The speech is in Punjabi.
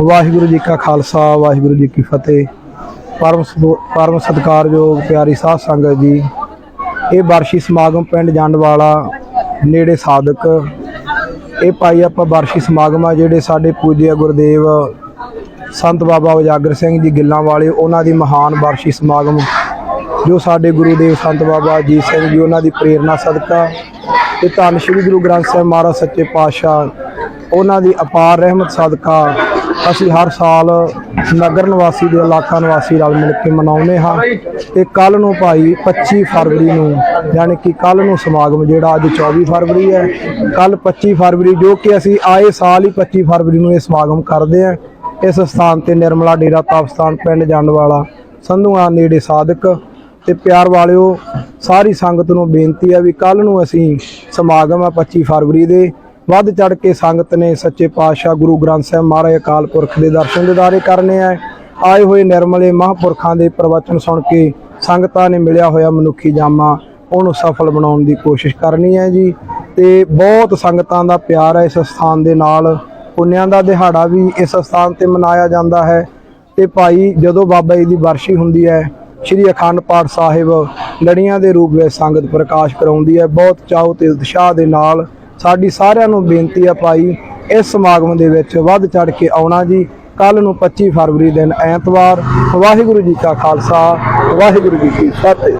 ਵਾਹਿਗੁਰੂ ਜੀ ਕਾ ਖਾਲਸਾ, ਵਾਹਿਗੁਰੂ ਜੀ ਕੀ ਫਤਿਹ। ਪਰਮ ਸਤਿ- ਪਰਮ ਸਤਿਕਾਰਯੋਗ ਪਿਆਰੀ ਸਾਧ ਸੰਗਤ ਜੀ, ਇਹ ਬਾਰਸ਼ੀ ਸਮਾਗਮ ਪਿੰਡ ਜੰਡਵਾਲਾ ਨੇੜੇ ਸਾਦਕ। ਇਹ ਭਾਈ ਆਪਾਂ ਬਾਰਸ਼ੀ ਸਮਾਗਮ ਆ, ਜਿਹੜੇ ਸਾਡੇ ਪੂਜਿਆ ਗੁਰਦੇਵ ਸੰਤ ਬਾਬਾ ਉਜਾਗਰ ਸਿੰਘ ਜੀ ਗਿੱਲਾਂ ਵਾਲੇ, ਉਹਨਾਂ ਦੀ ਮਹਾਨ ਬਾਰਸ਼ੀ ਸਮਾਗਮ। ਜੋ ਸਾਡੇ ਗੁਰੂ ਦੇਵ ਸੰਤ ਬਾਬਾ ਅਜੀਤ ਸਿੰਘ ਜੀ, ਉਹਨਾਂ ਦੀ ਪ੍ਰੇਰਣਾ ਸਦਕਾ ਤੇ ਧੰਨ ਸ਼੍ਰੀ ਗੁਰੂ ਗ੍ਰੰਥ ਸਾਹਿਬ ਮਹਾਰਾਜ ਸੱਚੇ ਪਾਤਸ਼ਾਹ, ਉਹਨਾਂ ਦੀ ਅਪਾਰ ਰਹਿਮਤ ਸਦਕਾ ਅਸੀਂ ਹਰ ਸਾਲ ਨਗਰ ਨਿਵਾਸੀ ਦੇ ਇਲਾਕਾ ਨਿਵਾਸੀ ਰਲ ਮਿਲ ਕੇ ਮਨਾਉਂਦੇ ਹਾਂ ਤੇ ਕੱਲ ਨੂੰ ਭਾਈ 25 ਫਰਵਰੀ ਨੂੰ, ਯਾਨੀ ਕਿ ਕੱਲ ਨੂੰ ਸਮਾਗਮ ਜਿਹੜਾ ਅੱਜ 24 ਫਰਵਰੀ ਹੈ ਕੱਲ 25 ਫਰਵਰੀ ਜੋ ਕਿ ਅਸੀਂ ਆਏ ਸਾਲ ਹੀ 25 ਫਰਵਰੀ ਨੂੰ ਇਹ ਸਮਾਗਮ ਕਰਦੇ ਹਾਂ। ਇਸ ਸਥਾਨ ਤੇ ਨਿਰਮਲਾ ਡੇਰਾ ਤਪਸਥਾਨ ਪਿੰਡ ਜੰਡਵਾਲਾ, ਸੰਧੂਆਂ ਨੇੜੇ ਸਾਦਕ ਤੇ ਪਿਆਰ ਵਾਲਿਓ, ਸਾਰੀ ਸੰਗਤ ਨੂੰ ਬੇਨਤੀ ਆ ਵੀ ਕੱਲ ਨੂੰ ਅਸੀਂ ਸਮਾਗਮ ਹੈ 25 ਫਰਵਰੀ ਦੇ। ਵੱਧ ਚੜ ਕੇ ਸੰਗਤ ਨੇ ਸੱਚੇ ਪਾਤਸ਼ਾਹ ਗੁਰੂ ਗ੍ਰੰਥ ਸਾਹਿਬ ਮਹਾਰਾਜ ਅਕਾਲ ਪੁਰਖ ਦੇ ਦਰਸ਼ਨ ਦਿਦਾਰੇ ਕਰਨੇ ਆ। ਆਏ ਹੋਏ ਨਿਰਮਲੇ ਮਹਾਂਪੁਰਖਾਂ ਦੇ ਪ੍ਰਵਚਨ ਸੁਣ ਕੇ ਸੰਗਤਾਂ ਨੇ ਮਿਲਿਆ ਹੋਇਆ ਮਨੁੱਖੀ ਜਾਮਾ, ਉਹਨੂੰ ਸਫਲ ਬਣਾਉਣ ਦੀ ਕੋਸ਼ਿਸ਼ ਕਰਨੀ ਹੈ ਜੀ। ਤੇ ਬਹੁਤ ਸੰਗਤਾਂ ਦਾ ਪਿਆਰ ਹੈ ਇਸ ਸਥਾਨ ਦੇ ਨਾਲ। ਪੁੰਨਿਆਂ ਦਾ ਦਿਹਾੜਾ ਵੀ ਇਸ ਸਥਾਨ ਤੇ ਮਨਾਇਆ ਜਾਂਦਾ ਹੈ। ਤੇ ਭਾਈ, ਜਦੋਂ ਬਾਬਾ ਜੀ ਦੀ ਵਰਸ਼ੀ ਹੁੰਦੀ ਹੈ, ਸ਼੍ਰੀ ਅਖੰਡ ਪਾਠ ਸਾਹਿਬ ਲੜੀਆਂ ਦੇ ਰੂਪ ਵਿੱਚ ਸੰਗਤ ਪ੍ਰਕਾਸ਼ ਕਰਾਉਂਦੀ ਹੈ। ਬਹੁਤ ਚਾਉ ਤੇ ਉਤਸ਼ਾਹ ਦੇ ਨਾਲ ਸਾਡੀ ਸਾਰਿਆਂ ਨੂੰ ਬੇਨਤੀ ਆ ਭਾਈ, ਇਸ ਸਮਾਗਮ ਦੇ ਵਿੱਚ ਵੱਧ ਚੜ ਕੇ ਆਉਣਾ ਜੀ। ਕੱਲ ਨੂੰ 25 ਫਰਵਰੀ ਦਿਨ ਐਤਵਾਰ, ਵਾਹਿਗੁਰੂ ਜੀ ਕਾ ਖਾਲਸਾ, ਵਾਹਿਗੁਰੂ ਜੀ ਕੀ ਫਤਿਹ।